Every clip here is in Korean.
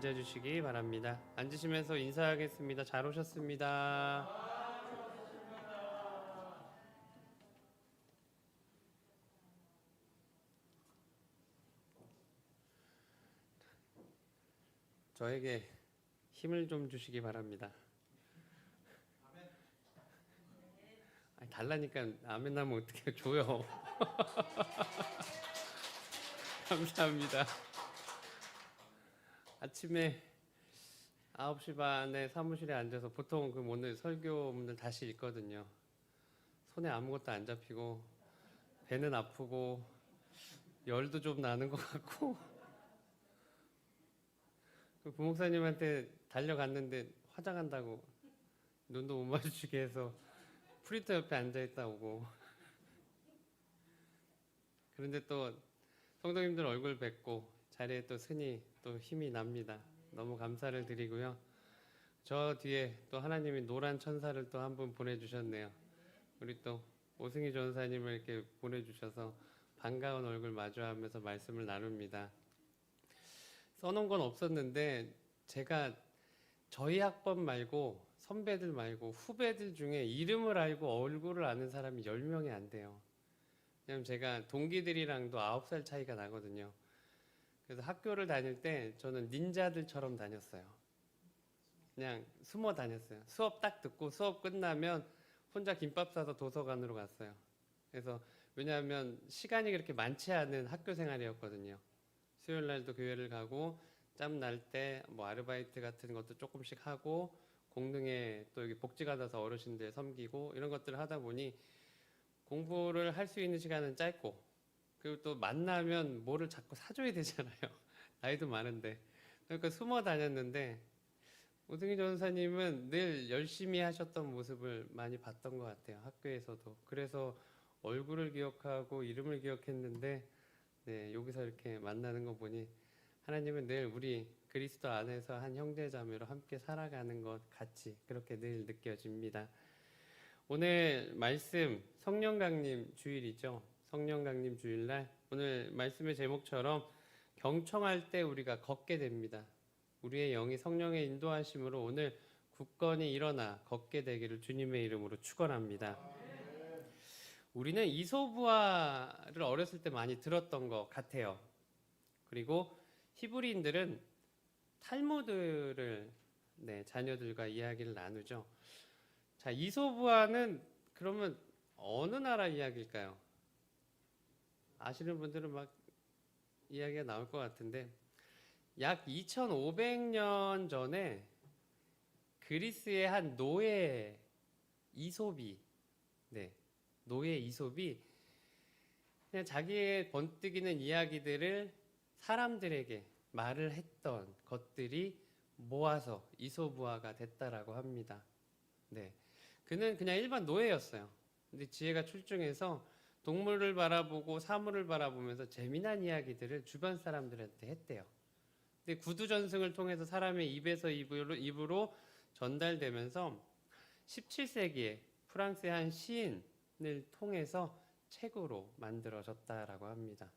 앉아주시기 바랍니다. 앉으시면서 인사하겠습니다. 잘 오셨습니다. 저에게 힘을 좀 주시기 바랍니다. 아니, 달라니까 아멘 하면 어떻게 줘요? 감사합니다. 아침에 9시 반에 사무실에 앉아서 보통 그 오늘 설교문을 다시 읽거든요. 손에 아무것도 안 잡히고 배는 아프고 열도 좀 나는 것 같고 그 부목사님한테 달려갔는데 화장한다고 눈도 못 마주치게 해서 프린터 옆에 앉아 있다 오고 그런데 또 성도님들 얼굴 뵙고 자리에 또 스니 또 힘이 납니다. 너무 감사를 드리고요. 저 뒤에 또 하나님이 노란 천사를 또 한 분 보내주셨네요. 우리 또 오승희 전사님을 이렇게 보내주셔서 반가운 얼굴 마주하면서 말씀을 나눕니다. 써놓은 건 없었는데 제가 저희 학번 말고 선배들 말고 후배들 중에 이름을 알고 얼굴을 아는 사람이 10명이 안 돼요. 왜냐면 제가 동기들이랑도 9살 차이가 나거든요. 그래서 학교를 다닐 때 저는 닌자들처럼 다녔어요. 그냥 숨어 다녔어요. 수업 딱 듣고 수업 끝나면 혼자 김밥 싸서 도서관으로 갔어요. 그래서 왜냐하면 시간이 그렇게 많지 않은 학교 생활이었거든요. 수요일 날도 교회를 가고 짬 날 때 뭐 아르바이트 같은 것도 조금씩 하고 공릉에 또 여기 복지관에서 어르신들 섬기고 이런 것들을 하다 보니 공부를 할 수 있는 시간은 짧고 그리고 또 만나면 뭐를 자꾸 사줘야 되잖아요. 나이도 많은데. 그러니까 숨어 다녔는데 오승희 전사님은 늘 열심히 하셨던 모습을 많이 봤던 것 같아요. 학교에서도. 그래서 얼굴을 기억하고 이름을 기억했는데 네, 여기서 이렇게 만나는 거 보니 하나님은 늘 우리 그리스도 안에서 한 형제 자매로 함께 살아가는 것 같이 그렇게 늘 느껴집니다. 오늘 말씀 성령 강림 주일이죠. 성령 강림 주일날 오늘 말씀의 제목처럼 경청할 때 우리가 걷게 됩니다. 우리의 영이 성령의 인도하심으로 오늘 굳건히 일어나 걷게 되기를 주님의 이름으로 축원합니다. 우리는 이소부화를 어렸을 때 많이 들었던 것 같아요. 그리고 히브리인들은 탈무드를 네, 자녀들과 이야기를 나누죠. 자, 이소부화는 그러면 어느 나라 이야기일까요? 아시는 분들은 막 이야기가 나올 것 같은데 약 2,500년 전에 그리스의 한 노예 이솝이 네, 노예 이솝이 그냥 자기의 번뜩이는 이야기들을 사람들에게 말을 했던 것들이 모아서 이솝우화가 됐다라고 합니다. 네. 그는 그냥 일반 노예였어요. 근데 지혜가 출중해서 동물을 바라보고 사물을 바라보면서 재미난 이야기들을 주변 사람들한테 했대요. 근데 구두 전승을 통해서 사람의 입에서 입으로, 입으로 전달되면서 17세기에 프랑스의 한 시인을 통해서 책으로 만들어졌다라고 합니다.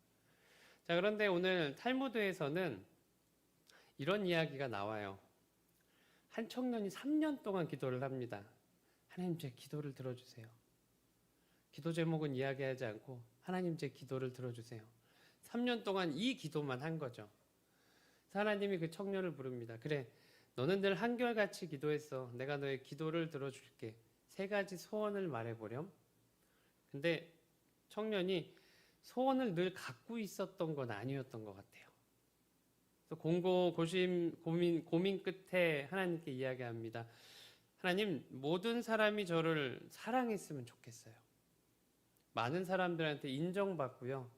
자, 그런데 오늘 탈무드에서는 이런 이야기가 나와요. 한 청년이 3년 동안 기도를 합니다. 하나님 제 기도를 들어주세요. 기도 제목은 이야기하지 않고 하나님 제 기도를 들어주세요. 3년 동안 이 기도만 한 거죠. 하나님이 그 청년을 부릅니다. 그래, 너는 늘 한결같이 기도했어. 내가 너의 기도를 들어줄게. 세 가지 소원을 말해보렴. 근데 청년이 소원을 늘 갖고 있었던 건 아니었던 것 같아요. 그래서 공고 고심 고민 고민 끝에 하나님께 이야기합니다. 하나님 모든 사람이 저를 사랑했으면 좋겠어요. 많은 사람들한테 인정받고요.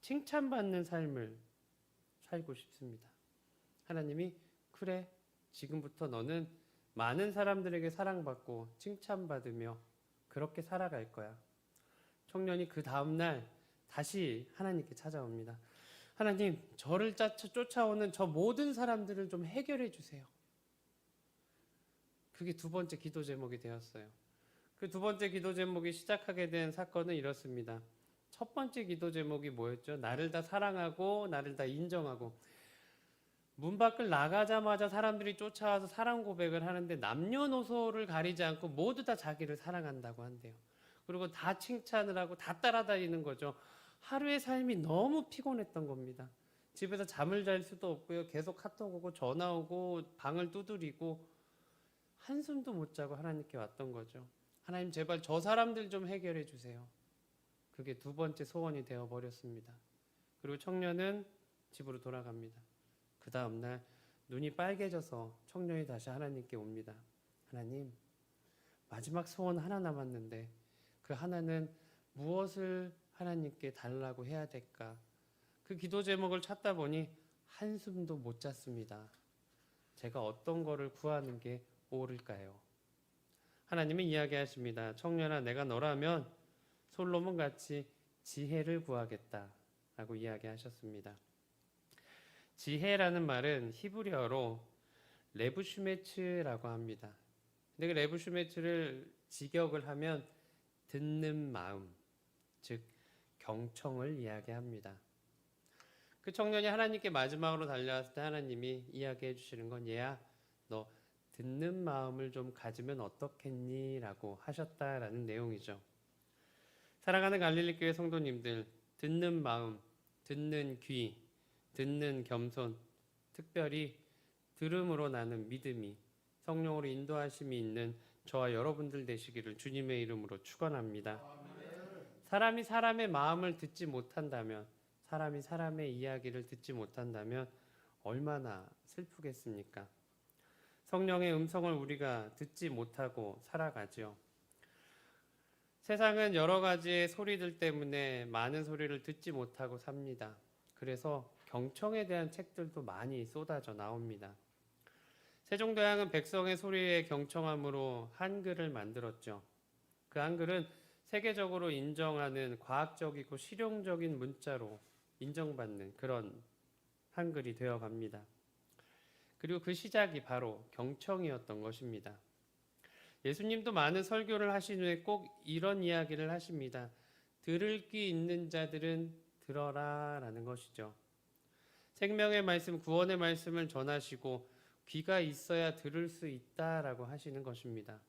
칭찬받는 삶을 살고 싶습니다. 하나님이 그래 지금부터 너는 많은 사람들에게 사랑받고 칭찬받으며 그렇게 살아갈 거야. 청년이 그 다음 날 다시 하나님께 찾아옵니다. 하나님, 저를 쫓아오는 저 모든 사람들을 좀 해결해 주세요. 그게 두 번째 기도 제목이 되었어요. 그 두 번째 기도 제목이 시작하게 된 사건은 이렇습니다. 첫 번째 기도 제목이 뭐였죠? 나를 다 사랑하고 나를 다 인정하고 문 밖을 나가자마자 사람들이 쫓아와서 사랑 고백을 하는데 남녀노소를 가리지 않고 모두 다 자기를 사랑한다고 한대요. 그리고 다 칭찬을 하고 다 따라다니는 거죠. 하루의 삶이 너무 피곤했던 겁니다. 집에서 잠을 잘 수도 없고요. 계속 카톡 오고 전화 오고 방을 두드리고 한숨도 못 자고 하나님께 왔던 거죠. 하나님 제발 저 사람들 좀 해결해 주세요. 그게 두 번째 소원이 되어 버렸습니다. 그리고 청년은 집으로 돌아갑니다. 그 다음 날 눈이 빨개져서 청년이 다시 하나님께 옵니다. 하나님 마지막 소원 하나 남았는데 그 하나는 무엇을 하나님께 달라고 해야 될까? 그 기도 제목을 찾다 보니 한숨도 못 잤습니다. 제가 어떤 거를 구하는 게 옳을까요? 하나님은 이야기하십니다. 청년아, 내가 너라면 솔로몬 같이 지혜를 구하겠다 라고 이야기하셨습니다. 지혜라는 말은 히브리어로 레부슈메츠라고 합니다. 근데 그 레부슈메츠를 직역을 하면 듣는 마음, 즉 경청을 이야기합니다. 그 청년이 하나님께 마지막으로 달려왔을 때 하나님이 이야기해 주시는 건 얘야, 너 듣는 마음을 좀 가지면 어떻겠니?라고 하셨다라는 내용이죠. 사랑하는 갈릴리 교회 성도님들, 듣는 마음, 듣는 귀, 듣는 겸손, 특별히 들음으로 나는 믿음이 성령으로 인도하심이 있는 저와 여러분들 되시기를 주님의 이름으로 축원합니다. 사람이 사람의 마음을 듣지 못한다면, 사람이 사람의 이야기를 듣지 못한다면 얼마나 슬프겠습니까? 성령의 음성을 우리가 듣지 못하고 살아가지요. 세상은 여러 가지의 소리들 때문에 많은 소리를 듣지 못하고 삽니다. 그래서 경청에 대한 책들도 많이 쏟아져 나옵니다. 세종대왕은 백성의 소리에 경청함으로 한글을 만들었죠. 그 한글은 세계적으로 인정하는 과학적이고 실용적인 문자로 인정받는 그런 한글이 되어 갑니다. 그리고 그 시작이 바로 경청이었던 것입니다. 예수님도 많은 설교를 하신 후에 꼭 이런 이야기를 하십니다. 들을 귀 있는 자들은 들어라 라는 것이죠. 생명의 말씀, 구원의 말씀을 전하시고 귀가 있어야 들을 수 있다라고 하시는 것입니다.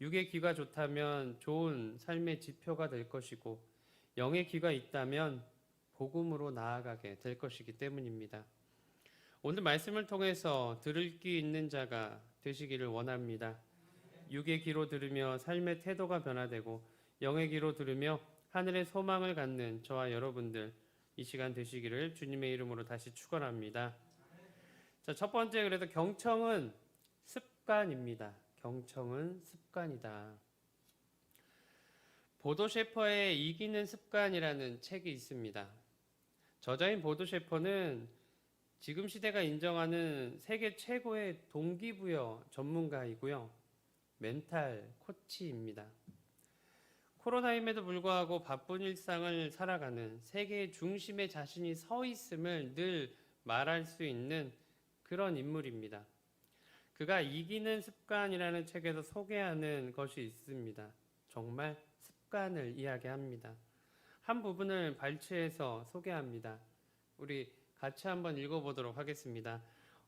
육의 귀가 좋다면 좋은 삶의 지표가 될 것이고 영의 귀가 있다면 복음으로 나아가게 될 것이기 때문입니다. 오늘 말씀을 통해서 들을 귀 있는 자가 되시기를 원합니다. 육의 귀로 들으며 삶의 태도가 변화되고 영의 귀로 들으며 하늘의 소망을 갖는 저와 여러분들 이 시간 되시기를 주님의 이름으로 다시 축원합니다. 자, 첫 번째 그래서 경청은 습관입니다. 경청은 습관이다. 보도 셰퍼의 이기는 습관이라는 책이 있습니다. 저자인 보도 셰퍼는 지금 시대가 인정하는 세계 최고의 동기부여 전문가이고요. 멘탈 코치입니다. 코로나임에도 불구하고 바쁜 일상을 살아가는 세계의 중심에 자신이 서 있음을 늘 말할 수 있는 그런 인물입니다. 그가 이기는 습관이라는 책에서 소개하는 것이 있습니다. 정말 습관을 이야기합니다. 한 부분을 발췌해서 소개합니다. 우리 같이 한번 읽어보도록 하겠습니다.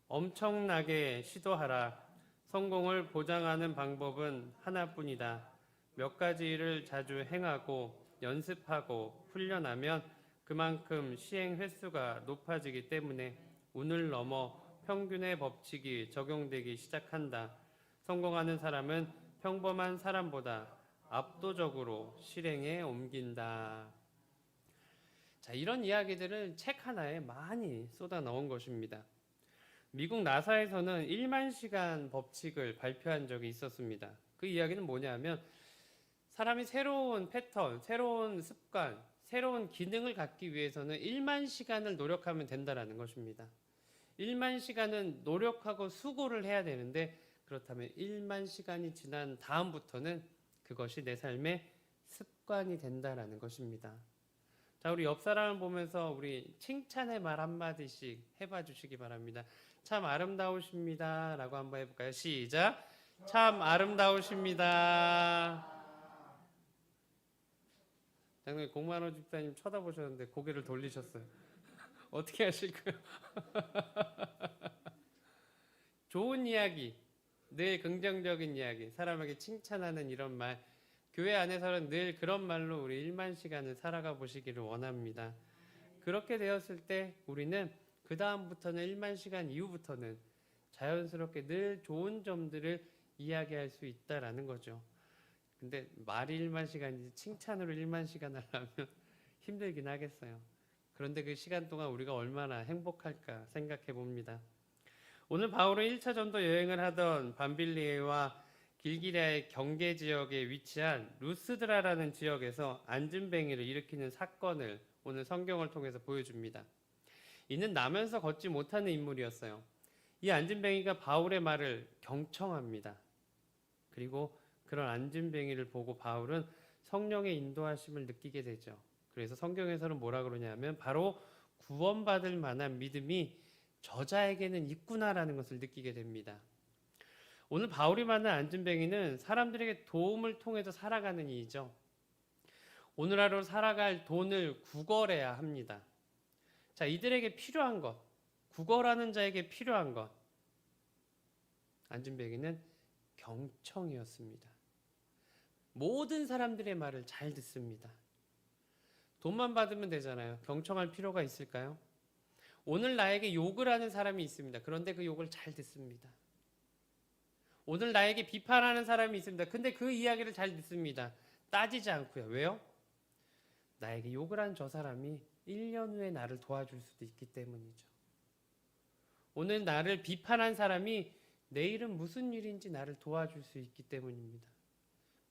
엄청나게 시도하라. 성공을 보장하는 방법은 하나뿐이다. 몇 가지 일을 자주 행하고 연습하고 훈련하면 그만큼 시행 횟수가 높아지기 때문에 운을 넘어 평균의 법칙이 적용되기 시작한다. 성공하는 사람은 평범한 사람보다 압도적으로 실행에 옮긴다. 자, 이런 이야기들을 책 하나에 많이 쏟아 넣은 것입니다. 미국 나사에서는 1만 시간 법칙을 발표한 적이 있었습니다. 그 이야기는 뭐냐면 사람이 새로운 패턴, 새로운 습관, 새로운 기능을 갖기 위해서는 1만 시간을 노력하면 된다라는 것입니다. 1만 시간은 노력하고 수고를 해야 되는데 그렇다면 1만 시간이 지난 다음부터는 그것이 내 삶의 습관이 된다라는 것입니다. 자, 우리 옆 사람을 보면서 우리 칭찬의 말 한마디씩 해봐 주시기 바랍니다. 참 아름다우십니다. 라고 한번 해볼까요? 시작. 참 아름다우십니다. 장로님 공만호 집사님 쳐다보셨는데 고개를 돌리셨어요. 어떻게 하실까요? 좋은 이야기, 늘 긍정적인 이야기, 사람에게 칭찬하는 이런 말, 교회 안에서는 늘 그런 말로 우리 일만 시간을 살아가 보시기를 원합니다. 그렇게 되었을 때 우리는 그 다음부터는 일만 시간 이후부터는 자연스럽게 늘 좋은 점들을 이야기할 수 있다라는 거죠. 근데 말이 일만 시간이지 칭찬으로 일만 시간 하려면 힘들긴 하겠어요. 그런데 그 시간 동안 우리가 얼마나 행복할까 생각해 봅니다. 오늘 바울은 1차 전도 여행을 하던 밤빌리에와 길기리아의 경계 지역에 위치한 루스드라라는 지역에서 안진뱅이를 일으키는 사건을 오늘 성경을 통해서 보여줍니다. 이는 나면서 걷지 못하는 인물이었어요. 이 안진뱅이가 바울의 말을 경청합니다. 그리고 그런 안진뱅이를 보고 바울은 성령의 인도하심을 느끼게 되죠. 그래서 성경에서는 뭐라 그러냐면 바로 구원받을 만한 믿음이 저자에게는 있구나라는 것을 느끼게 됩니다. 오늘 바울이 만난 안진뱅이는 사람들에게 도움을 통해서 살아가는 이이죠. 오늘 하루 살아갈 돈을 구걸해야 합니다. 자, 이들에게 필요한 것, 구걸하는 자에게 필요한 것. 안진뱅이는 경청이었습니다. 모든 사람들의 말을 잘 듣습니다. 돈만 받으면 되잖아요. 경청할 필요가 있을까요? 오늘 나에게 욕을 하는 사람이 있습니다. 그런데 그 욕을 잘 듣습니다. 오늘 나에게 비판하는 사람이 있습니다. 근데 그 이야기를 잘 듣습니다. 따지지 않고요. 왜요? 나에게 욕을 한 저 사람이 1년 후에 나를 도와줄 수도 있기 때문이죠. 오늘 나를 비판한 사람이 내일은 무슨 일인지 나를 도와줄 수 있기 때문입니다.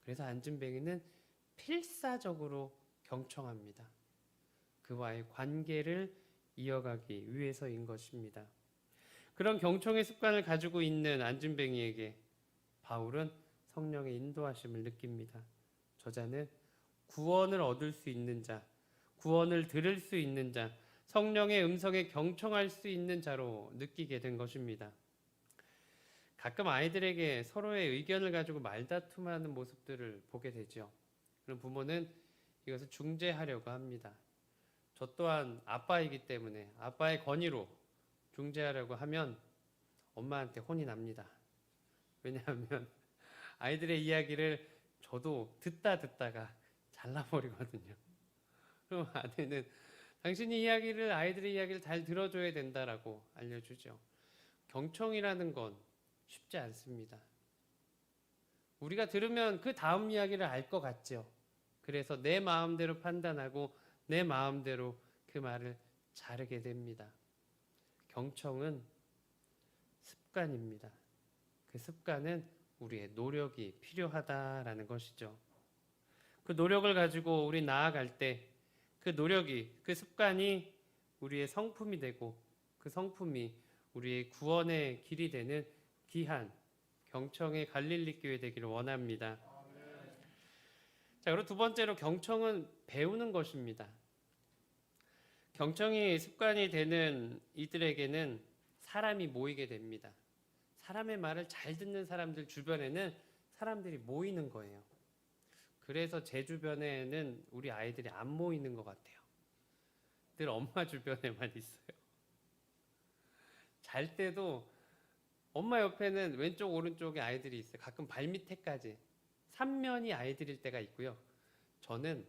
그래서 안준뱅이는 필사적으로 경청합니다. 그와의 관계를 이어가기 위해서인 것입니다. 그런 경청의 습관을 가지고 있는 안준뱅이에게 바울은 성령의 인도하심을 느낍니다. 저자는 구원을 얻을 수 있는 자, 구원을 들을 수 있는 자, 성령의 음성에 경청할 수 있는 자로 느끼게 된 것입니다. 가끔 아이들에게 서로의 의견을 가지고 말다툼하는 모습들을 보게 되죠. 그럼 부모는 이것을 중재하려고 합니다. 저 또한 아빠이기 때문에 아빠의 권위로 중재하려고 하면 엄마한테 혼이 납니다. 왜냐하면 아이들의 이야기를 저도 듣다 듣다가 잘라버리거든요. 그럼 아내는 당신이 이야기를 아이들의 이야기를 잘 들어줘야 된다라고 알려주죠. 경청이라는 건 쉽지 않습니다. 우리가 들으면 그 다음 이야기를 알 것 같죠. 그래서 내 마음대로 판단하고 내 마음대로 그 말을 자르게 됩니다. 경청은 습관입니다. 그 습관은 우리의 노력이 필요하다라는 것이죠. 그 노력을 가지고 우리 나아갈 때 그 노력이, 그 습관이 우리의 성품이 되고 그 성품이 우리의 구원의 길이 되는 귀한 경청의 갈릴리 교회 되기를 원합니다. 자, 그리고 두 번째로 경청은 배우는 것입니다. 경청이 습관이 되는 이들에게는 사람이 모이게 됩니다. 사람의 말을 잘 듣는 사람들 주변에는 사람들이 모이는 거예요. 그래서 제 주변에는 우리 아이들이 안 모이는 것 같아요. 늘 엄마 주변에만 있어요. 잘 때도 엄마 옆에는 왼쪽 오른쪽에 아이들이 있어요. 가끔 발 밑에까지 삼면이 아이들일 때가 있고요. 저는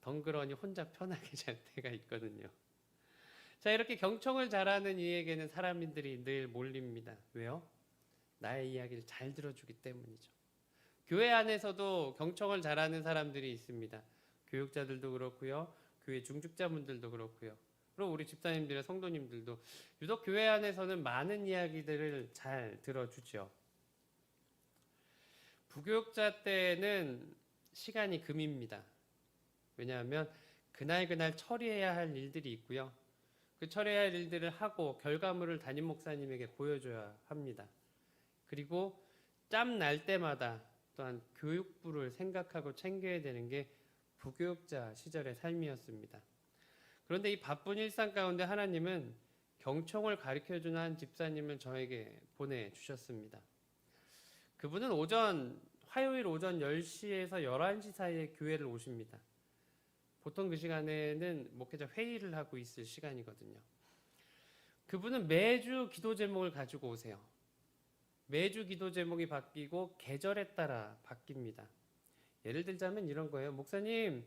덩그러니 혼자 편하게 잘 때가 있거든요. 자, 이렇게 경청을 잘하는 이에게는 사람들이 늘 몰립니다. 왜요? 나의 이야기를 잘 들어주기 때문이죠. 교회 안에서도 경청을 잘하는 사람들이 있습니다. 교육자들도 그렇고요. 교회 중직자분들도 그렇고요. 그리고 우리 집사님들의 성도님들도 유독 교회 안에서는 많은 이야기들을 잘 들어주죠. 부교육자 때는 시간이 금입니다. 왜냐하면 그날 그날 처리해야 할 일들이 있고요. 그 처리해야 할 일들을 하고 결과물을 담임 목사님에게 보여줘야 합니다. 그리고 짬 날 때마다 또한 교육부를 생각하고 챙겨야 되는 게 부교육자 시절의 삶이었습니다. 그런데 이 바쁜 일상 가운데 하나님은 경청을 가르쳐 주는 한 집사님을 저에게 보내 주셨습니다. 그분은 오전 화요일 오전 10시에서 11시 사이에 교회를 오십니다. 보통 그 시간에는 목회자 회의를 하고 있을 시간이거든요. 그분은 매주 기도 제목을 가지고 오세요. 매주 기도 제목이 바뀌고 계절에 따라 바뀝니다. 예를 들자면 이런 거예요. 목사님,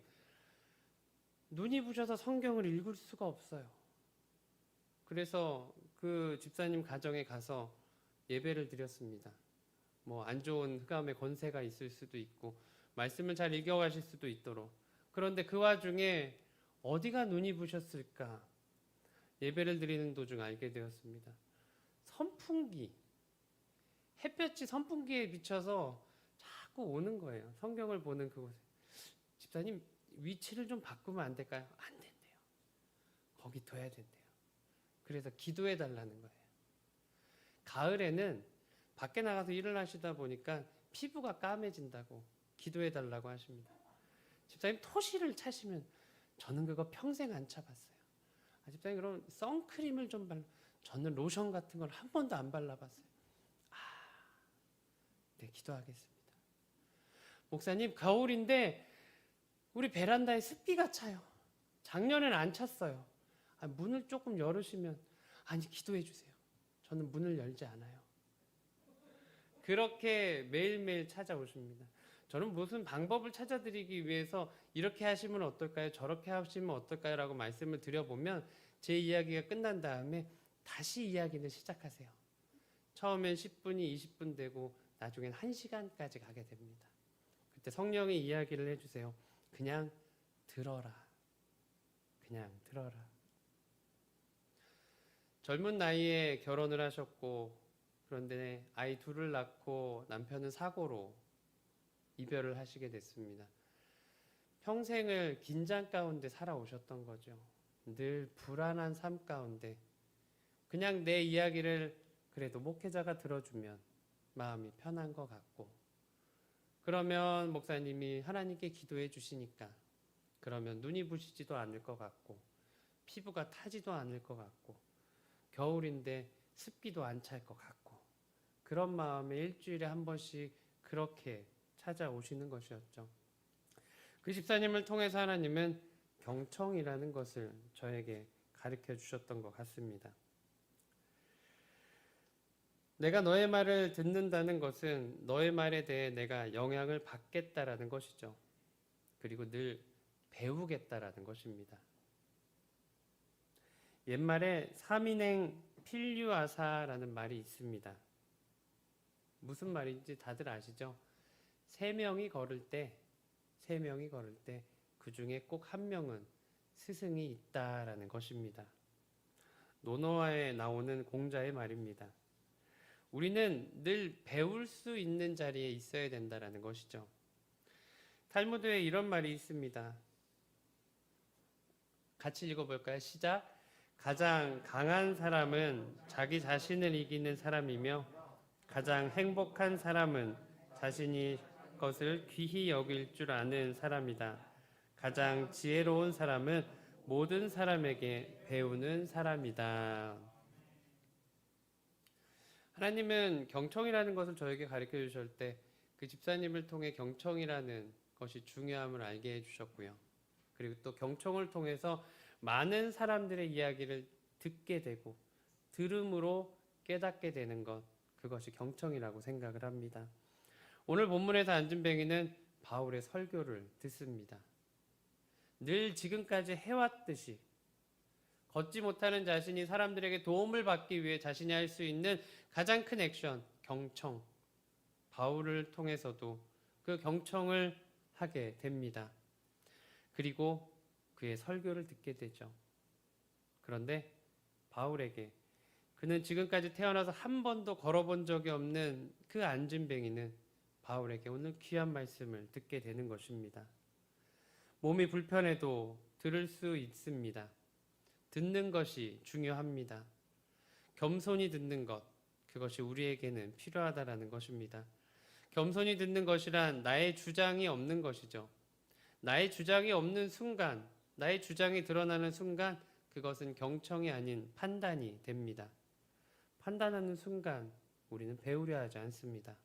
눈이 부셔서 성경을 읽을 수가 없어요. 그래서 그 집사님 가정에 가서 예배를 드렸습니다. 뭐 안 좋은 흑암의 권세가 있을 수도 있고 말씀을 잘 읽어가실 수도 있도록 그런데 그 와중에 어디가 눈이 부셨을까 예배를 드리는 도중 알게 되었습니다. 선풍기 햇볕이 선풍기에 비쳐서 자꾸 오는 거예요. 성경을 보는 그곳에 집사님 위치를 좀 바꾸면 안 될까요? 안 된대요. 거기 둬야 된대요. 그래서 기도해 달라는 거예요. 가을에는 밖에 나가서 일을 하시다 보니까 피부가 까매진다고 기도해 달라고 하십니다. 집사님 토시를 차시면 저는 그거 평생 안 차봤어요. 아, 집사님 그럼 선크림을 좀 발라. 저는 로션 같은 걸 한 번도 안 발라봤어요. 아, 네 기도하겠습니다. 목사님 가을인데 우리 베란다에 습기가 차요. 작년엔 안 찼어요. 아, 문을 조금 열으시면 아니 기도해 주세요. 저는 문을 열지 않아요. 그렇게 매일매일 찾아오십니다. 저는 무슨 방법을 찾아드리기 위해서 이렇게 하시면 어떨까요? 저렇게 하시면 어떨까요? 라고 말씀을 드려보면 제 이야기가 끝난 다음에 다시 이야기를 시작하세요. 처음엔 10분이 20분 되고 나중엔 1시간까지 가게 됩니다. 그때 성령이 이야기를 해주세요. 그냥 들어라. 그냥 들어라. 젊은 나이에 결혼을 하셨고 그런데 아이 둘을 낳고 남편은 사고로 이별을 하시게 됐습니다. 평생을 긴장 가운데 살아오셨던 거죠. 늘 불안한 삶 가운데 그냥 내 이야기를 그래도 목회자가 들어주면 마음이 편한 것 같고 그러면 목사님이 하나님께 기도해 주시니까 그러면 눈이 부시지도 않을 것 같고 피부가 타지도 않을 것 같고 겨울인데 습기도 안 찰 것 같고 그런 마음에 일주일에 한 번씩 그렇게 찾아오시는 것이었죠. 그 집사님을 통해서 하나님은 경청이라는 것을 저에게 가르쳐 주셨던 것 같습니다. 내가 너의 말을 듣는다는 것은 너의 말에 대해 내가 영향을 받겠다라는 것이죠. 그리고 늘 배우겠다라는 것입니다. 옛말에 삼인행 필류아사라는 말이 있습니다. 무슨 말인지 다들 아시죠? 세 명이 걸을 때, 세 명이 걸을 때, 그 중에 꼭 한 명은 스승이 있다라는 것입니다. 노노아에 나오는 공자의 말입니다. 우리는 늘 배울 수 있는 자리에 있어야 된다라는 것이죠. 탈무드에 이런 말이 있습니다. 같이 읽어볼까요? 시작. 가장 강한 사람은 자기 자신을 이기는 사람이며 가장 행복한 사람은 자신이 것을 귀히 여길 줄 아는 사람이다. 가장 지혜로운 사람은 모든 사람에게 배우는 사람이다. 하나님은 경청이라는 것을 저에게 가르쳐 주실 때 그 집사님을 통해 경청이라는 것이 중요함을 알게 해주셨고요. 그리고 또 경청을 통해서 많은 사람들의 이야기를 듣게 되고 들음으로 깨닫게 되는 것 그것이 경청이라고 생각을 합니다. 오늘 본문에서 안준뱅이는 바울의 설교를 듣습니다. 늘 지금까지 해왔듯이 걷지 못하는 자신이 사람들에게 도움을 받기 위해 자신이 할 수 있는 가장 큰 액션 경청 바울을 통해서도 그 경청을 하게 됩니다. 그리고 그의 설교를 듣게 되죠. 그런데 바울에게 그는 지금까지 태어나서 한 번도 걸어본 적이 없는 그 안진뱅이는 바울에게 오늘 귀한 말씀을 듣게 되는 것입니다. 몸이 불편해도 들을 수 있습니다. 듣는 것이 중요합니다. 겸손히 듣는 것, 그것이 우리에게는 필요하다라는 것입니다. 겸손히 듣는 것이란 나의 주장이 없는 것이죠. 나의 주장이 없는 순간, 나의 주장이 드러나는 순간, 그것은 경청이 아닌 판단이 됩니다. 판단하는 순간, 우리는 배우려 하지 않습니다.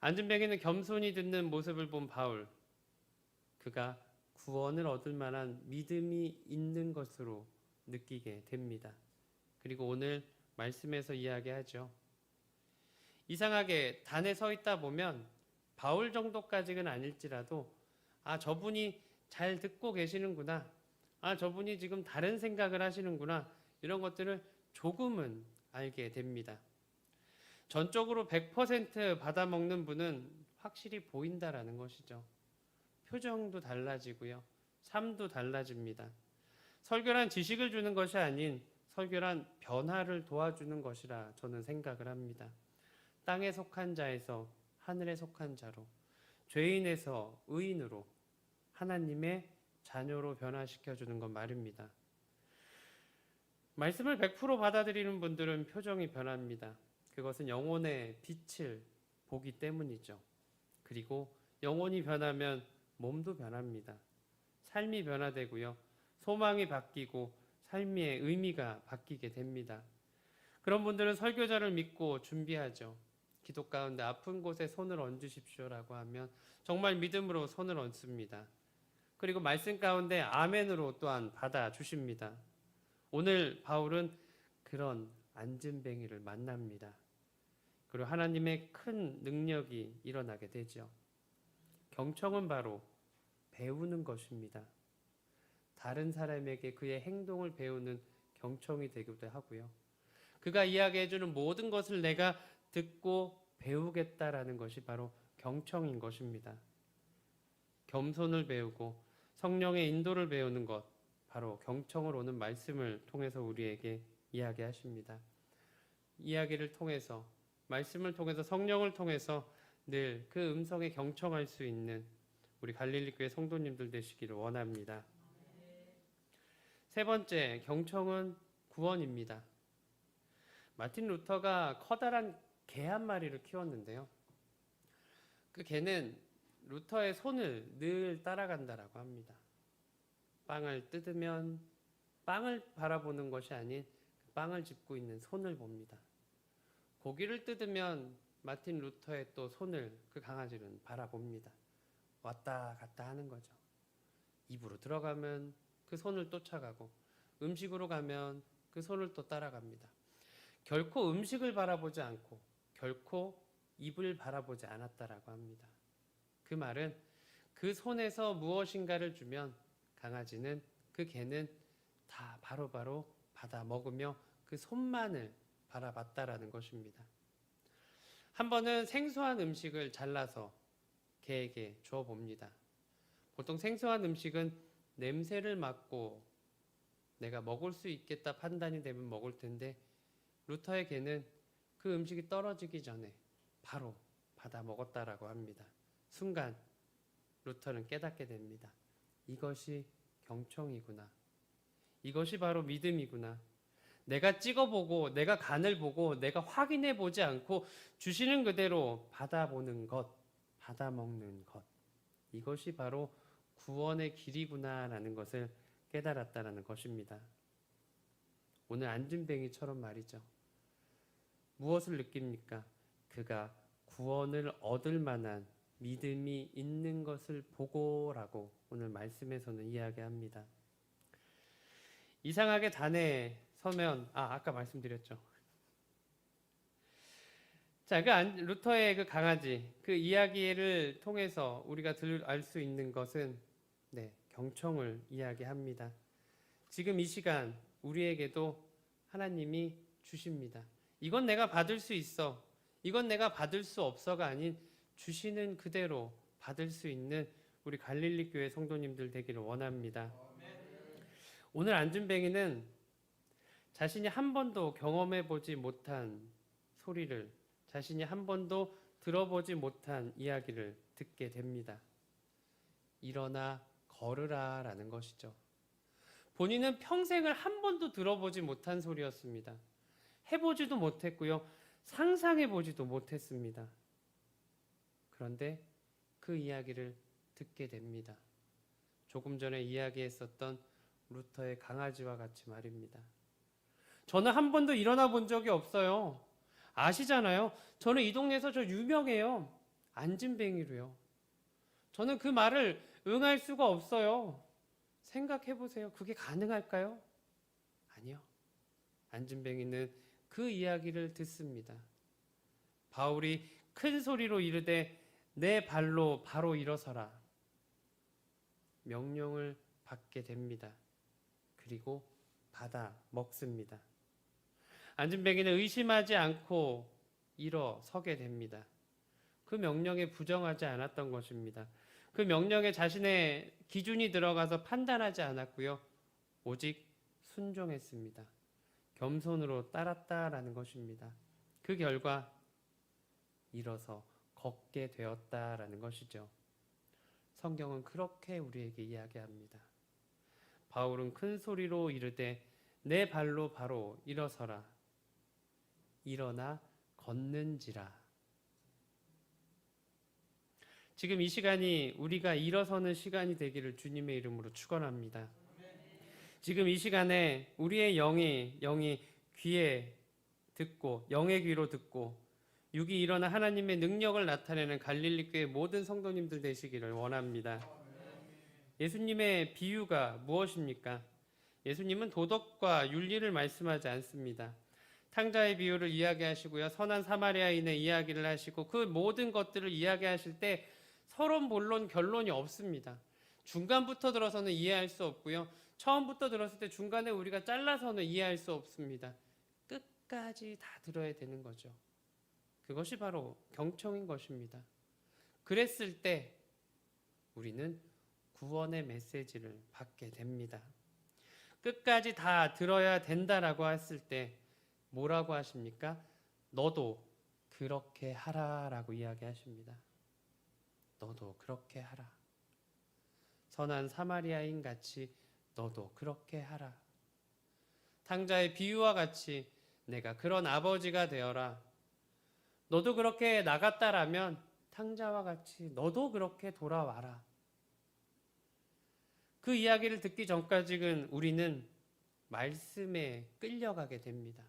안준뱅이는 겸손히 듣는 모습을 본 바울, 그가 구원을 얻을 만한 믿음이 있는 것으로 느끼게 됩니다. 그리고 오늘 말씀에서 이야기하죠. 이상하게 단에 서 있다 보면 바울 정도까지는 아닐지라도 아 저분이 잘 듣고 계시는구나. 아 저분이 지금 다른 생각을 하시는구나. 이런 것들을 조금은 알게 됩니다. 전적으로 100% 받아먹는 분은 확실히 보인다라는 것이죠. 표정도 달라지고요. 삶도 달라집니다. 설교란 지식을 주는 것이 아닌 설교란 변화를 도와주는 것이라 저는 생각을 합니다. 땅에 속한 자에서 하늘에 속한 자로 죄인에서 의인으로 하나님의 자녀로 변화시켜 주는 것 말입니다. 말씀을 100% 받아들이는 분들은 표정이 변합니다. 그것은 영혼의 빛을 보기 때문이죠. 그리고 영혼이 변하면 몸도 변합니다. 삶이 변화되고요. 소망이 바뀌고 삶의 의미가 바뀌게 됩니다. 그런 분들은 설교자를 믿고 준비하죠. 기도 가운데 아픈 곳에 손을 얹으십시오라고 하면 정말 믿음으로 손을 얹습니다. 그리고 말씀 가운데 아멘으로 또한 받아 주십니다. 오늘 바울은 그런 안진뱅이를 만납니다. 그리고 하나님의 큰 능력이 일어나게 되죠. 경청은 바로 배우는 것입니다. 다른 사람에게 그의 행동을 배우는 경청이 되기도 하고요. 그가 이야기해주는 모든 것을 내가 듣고 배우겠다라는 것이 바로 경청인 것입니다. 겸손을 배우고 성령의 인도를 배우는 것, 바로 경청을 오는 말씀을 통해서 우리에게 이야기하십니다. 이야기를 통해서, 말씀을 통해서, 성령을 통해서 늘 그 음성에 경청할 수 있는 우리 갈릴리 교회 성도님들 되시기를 원합니다. 세 번째, 경청은 구원입니다. 마틴 루터가 커다란 개 한 마리를 키웠는데요. 그 개는 루터의 손을 늘 따라간다라고 합니다. 빵을 뜯으면 빵을 바라보는 것이 아닌 그 빵을 짚고 있는 손을 봅니다. 고기를 뜯으면 마틴 루터의 또 손을 그 강아지는 바라봅니다. 왔다 갔다 하는 거죠. 입으로 들어가면 그 손을 쫓아가고 음식으로 가면 그 손을 또 따라갑니다. 결코 음식을 바라보지 않고 결코 입을 바라보지 않았다라고 합니다. 그 말은 그 손에서 무엇인가를 주면 강아지는 그 개는 다 바로바로 받아 먹으며 그 손만을 바라봤다라는 것입니다. 한 번은 생소한 음식을 잘라서 개에게 주어 봅니다. 보통 생소한 음식은 냄새를 맡고 내가 먹을 수 있겠다 판단이 되면 먹을 텐데 루터의 개는 그 음식이 떨어지기 전에 바로 받아 먹었다라고 합니다. 순간 루터는 깨닫게 됩니다. 이것이 경청이구나. 이것이 바로 믿음이구나. 내가 찍어보고 내가 간을 보고 내가 확인해 보지 않고 주시는 그대로 받아보는 것, 받아먹는 것. 이것이 바로 구원의 길이구나라는 것을 깨달았다라는 것입니다. 오늘 안진뱅이처럼 말이죠. 무엇을 느낍니까? 그가 구원을 얻을 만한 믿음이 있는 것을 보고라고 오늘 말씀에서는 이야기합니다. 이상하게 단에 서면 아 아까 말씀드렸죠. 자, 그 안- 루터의 그 강아지 그 이야기를 통해서 우리가 알 수 있는 것은 네, 경청을 이야기합니다. 지금 이 시간 우리에게도 하나님이 주십니다. 이건 내가 받을 수 있어. 이건 내가 받을 수 없어가 아닌 주시는 그대로 받을 수 있는 우리 갈릴리 교회 성도님들 되기를 원합니다. 오늘 안준뱅이는 자신이 한 번도 경험해 보지 못한 소리를 자신이 한 번도 들어보지 못한 이야기를 듣게 됩니다. 일어나 걸으라 라는 것이죠. 본인은 평생을 한 번도 들어보지 못한 소리였습니다. 해보지도 못했고요. 상상해보지도 못했습니다. 그런데 그 이야기를 듣게 됩니다. 조금 전에 이야기했었던 루터의 강아지와 같이 말입니다. 저는 한 번도 일어나 본 적이 없어요. 아시잖아요. 저는 이 동네에서 저 유명해요. 안진뱅이로요. 저는 그 말을 응할 수가 없어요. 생각해 보세요. 그게 가능할까요? 아니요. 안진뱅이는 그 이야기를 듣습니다. 바울이 큰 소리로 이르되 내 발로 바로 일어서라. 명령을 받게 됩니다. 그리고 받아 먹습니다. 안진뱅이는 의심하지 않고 일어서게 됩니다. 그 명령에 부정하지 않았던 것입니다. 그 명령에 자신의 기준이 들어가서 판단하지 않았고요. 오직 순종했습니다. 겸손으로 따랐다라는 것입니다. 그 결과 일어서 걷게 되었다라는 것이죠. 성경은 그렇게 우리에게 이야기합니다. 바울은 큰 소리로 이르되 내 발로 바로 일어서라. 일어나 걷는지라. 지금 이 시간이 우리가 일어서는 시간이 되기를 주님의 이름으로 축원합니다. 지금 이 시간에 우리의 영이 영이 귀에 듣고 영의 귀로 듣고 육이 일어나 하나님의 능력을 나타내는 갈릴리 교회 모든 성도님들 되시기를 원합니다. 예수님의 비유가 무엇입니까? 예수님은 도덕과 윤리를 말씀하지 않습니다. 탕자의 비유를 이야기하시고요. 선한 사마리아인의 이야기를 하시고 그 모든 것들을 이야기하실 때 서론 본론 결론이 없습니다. 중간부터 들어서는 이해할 수 없고요. 처음부터 들었을 때 중간에 우리가 잘라서는 이해할 수 없습니다. 끝까지 다 들어야 되는 거죠. 그것이 바로 경청인 것입니다. 그랬을 때 우리는 구원의 메시지를 받게 됩니다. 끝까지 다 들어야 된다라고 했을 때 뭐라고 하십니까? 너도 그렇게 하라라고 이야기하십니다. 너도 그렇게 하라. 선한 사마리아인 같이 너도 그렇게 하라. 탕자의 비유와 같이 내가 그런 아버지가 되어라. 너도 그렇게 나갔다라면 탕자와 같이 너도 그렇게 돌아와라. 그 이야기를 듣기 전까지는 우리는 말씀에 끌려가게 됩니다.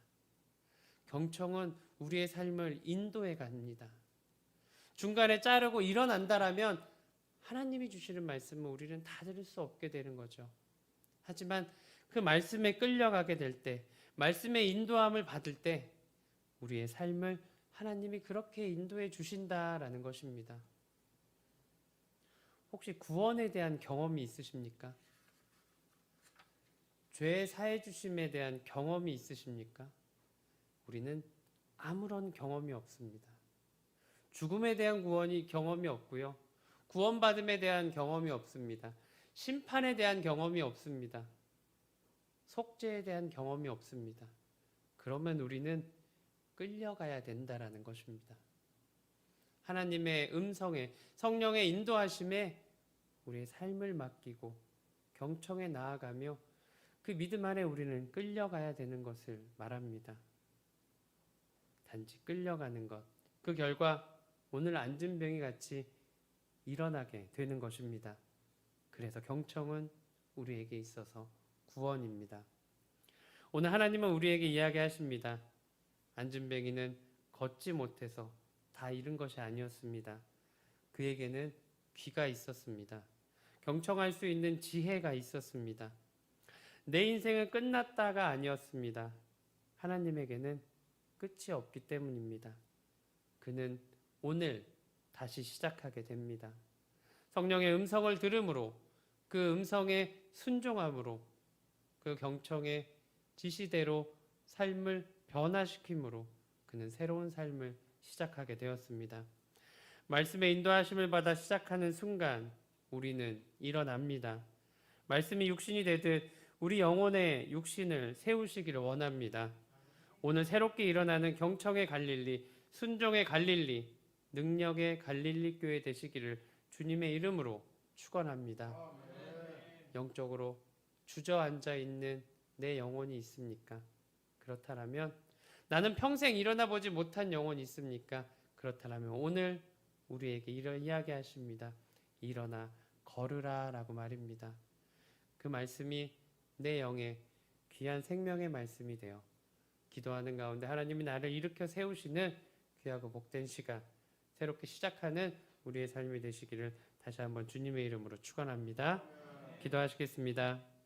경청은 우리의 삶을 인도해 갑니다. 중간에 자르고 일어난다라면 하나님이 주시는 말씀은 우리는 다 들을 수 없게 되는 거죠. 하지만 그 말씀에 끌려가게 될 때, 말씀의 인도함을 받을 때, 우리의 삶을 하나님이 그렇게 인도해 주신다라는 것입니다. 혹시 구원에 대한 경험이 있으십니까? 죄 사해 주심에 대한 경험이 있으십니까? 우리는 아무런 경험이 없습니다. 죽음에 대한 구원이 경험이 없고요. 구원받음에 대한 경험이 없습니다. 심판에 대한 경험이 없습니다. 속죄에 대한 경험이 없습니다. 그러면 우리는 끌려가야 된다라는 것입니다. 하나님의 음성에 성령의 인도하심에 우리의 삶을 맡기고 경청에 나아가며 그 믿음 안에 우리는 끌려가야 되는 것을 말합니다. 단지 끌려가는 것. 그 결과 오늘 안진병이 같이 일어나게 되는 것입니다. 그래서 경청은 우리에게 있어서 구원입니다. 오늘 하나님은 우리에게 이야기하십니다. 안진뱅이는 걷지 못해서 다 잃은 것이 아니었습니다. 그에게는 귀가 있었습니다. 경청할 수 있는 지혜가 있었습니다. 내 인생은 끝났다가 아니었습니다. 하나님에게는 끝이 없기 때문입니다. 그는 오늘 다시 시작하게 됩니다. 성령의 음성을 들음으로 그 음성에 순종함으로 그 경청의 지시대로 삶을 변화시킴으로 그는 새로운 삶을 시작하게 되었습니다. 말씀의 인도하심을 받아 시작하는 순간 우리는 일어납니다. 말씀이 육신이 되듯 우리 영혼의 육신을 세우시기를 원합니다. 오늘 새롭게 일어나는 경청의 갈릴리, 순종의 갈릴리, 능력의 갈릴리 교회 되시기를 주님의 이름으로 축원합니다. 영적으로 주저앉아 있는 내 영혼이 있습니까? 그렇다면 나는 평생 일어나 보지 못한 영혼이 있습니까? 그렇다면 오늘 우리에게 이런 이야기 하십니다. 일어나 걸으라라고 말입니다. 그 말씀이 내 영의 귀한 생명의 말씀이 되어 기도하는 가운데 하나님이 나를 일으켜 세우시는 귀하고 복된 시간 새롭게 시작하는 우리의 삶이 되시기를 다시 한번 주님의 이름으로 축원합니다. 기도하시겠습니다.